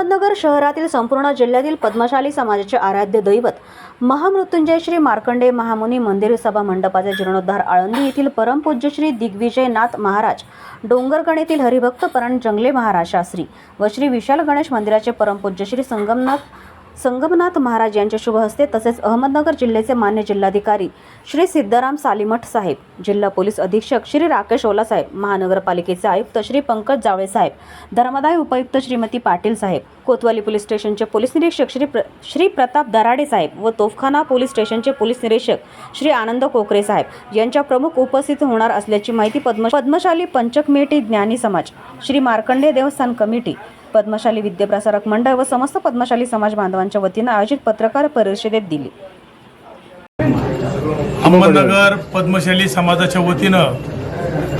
अहमदनगर शहरातील संपूर्ण जिल्ह्यातील पद्मशाली समाजाचे आराध्य दैवत महामृत्युंजय श्री मार्कंडे महामुनी मंदिर सभा मंडपाचे जीर्णोद्धार आळंदी येथील परमपूज्य श्री दिग्विजयनाथ महाराज डोंगरगण येथील हरिभक्त परण जंगले महाराज शास्त्री व श्री विशाल गणेश मंदिराचे परमपूज्य श्री संगमनाथ संगमनाथ महाराज यांच्या शुभ हस्ते तसेच अहमदनगर जिल्ह्याचे मान्य जिल्हाधिकारी श्री सिद्धाराम सालीमठ साहेब जिल्हा पोलीस अधीक्षक श्री राकेश ओला साहेब महानगरपालिकेचे आयुक्त श्री पंकज जावळे साहेब धर्मदाय उपायुक्त श्रीमती पाटील साहेब कोतवाली पोलीस स्टेशनचे पोलीस निरीक्षक श्री प्र श्री प्रताप दराडे साहेब व तोफखाना पोलीस स्टेशनचे पोलीस निरीक्षक श्री आनंद कोकरे साहेब यांच्या प्रमुख उपस्थित होणार असल्याची माहिती पद्म पद्मशाली पंचकमेटी ज्ञानी समाज श्री मार्कंडे देवस्थान कमिटी पद्मशाली विद्याप्रसारक मंडळ व समस्त पद्मशाली समाज बांधवांच्या वतीनं आयोजित पत्रकार परिषदेत दिली. अहमदनगर पद्मशाली समाजाच्या वतीनं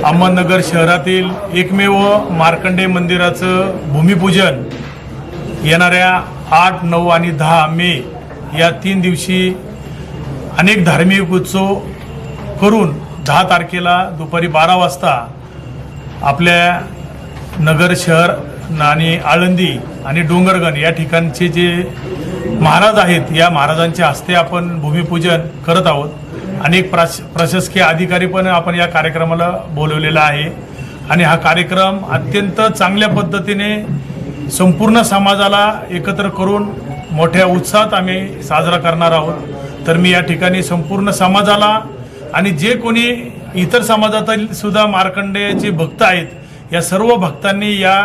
अहमदनगर शहरातील एकमेव मार्कंडे मंदिराचं भूमिपूजन येणाऱ्या आठ नऊ आणि दहा मे या तीन दिवशी अनेक धार्मिक उत्सव करून दहा तारखेला दुपारी बारा वाजता आपल्या नगर शहर आणि आळंदी आणि डोंगरगण या ठिकाणचे जे महाराज आहेत या महाराजांच्या हस्ते आपण भूमिपूजन करत आहोत. अनेक प्राश प्रशासकीय अधिकारी पण आपण या कार्यक्रमाला बोलवलेला आहे. आणि हा कार्यक्रम अत्यंत चांगल्या पद्धतीने संपूर्ण समाजाला एकत्र करून मोठ्या उत्साहात आम्ही साजरा करणार आहोत. तर मी या ठिकाणी संपूर्ण समाजाला आणि जे कोणी इतर समाजातील सुद्धा मार्कंडेयाचे भक्त आहेत या सर्व भक्तांनी या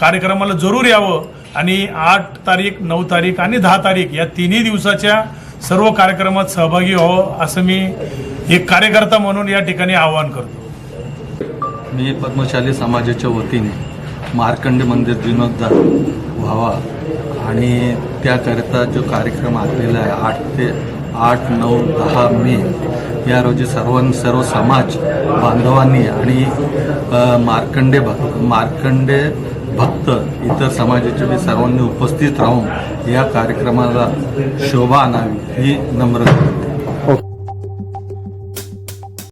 कार्यक्रमाला जरूर यावं. आणि आठ तारीख नऊ तारीख आणि दहा तारीख या तिन्ही दिवसाच्या सर्व कार्यक्रमात सहभागी व्हावं असं मी एक कार्यकर्ता म्हणून या ठिकाणी आवाहन करतो. मी पद्मशाली समाजाच्या वतीने मार्कंड मंदिर जीर्णोद्धार व्हावा. आणि त्याकरिता जो कार्यक्रम आखलेला आहे आठ ते आठ नऊ दहा मे या रोजी सर्व सर्व समाज बांधवांनी आणि मार्कंडे भक्त मार्कंडे भक्त इतर समाजाचे मी सर्वांनी उपस्थित राहून या कार्यक्रमाला शोभा आणावी ही नम्र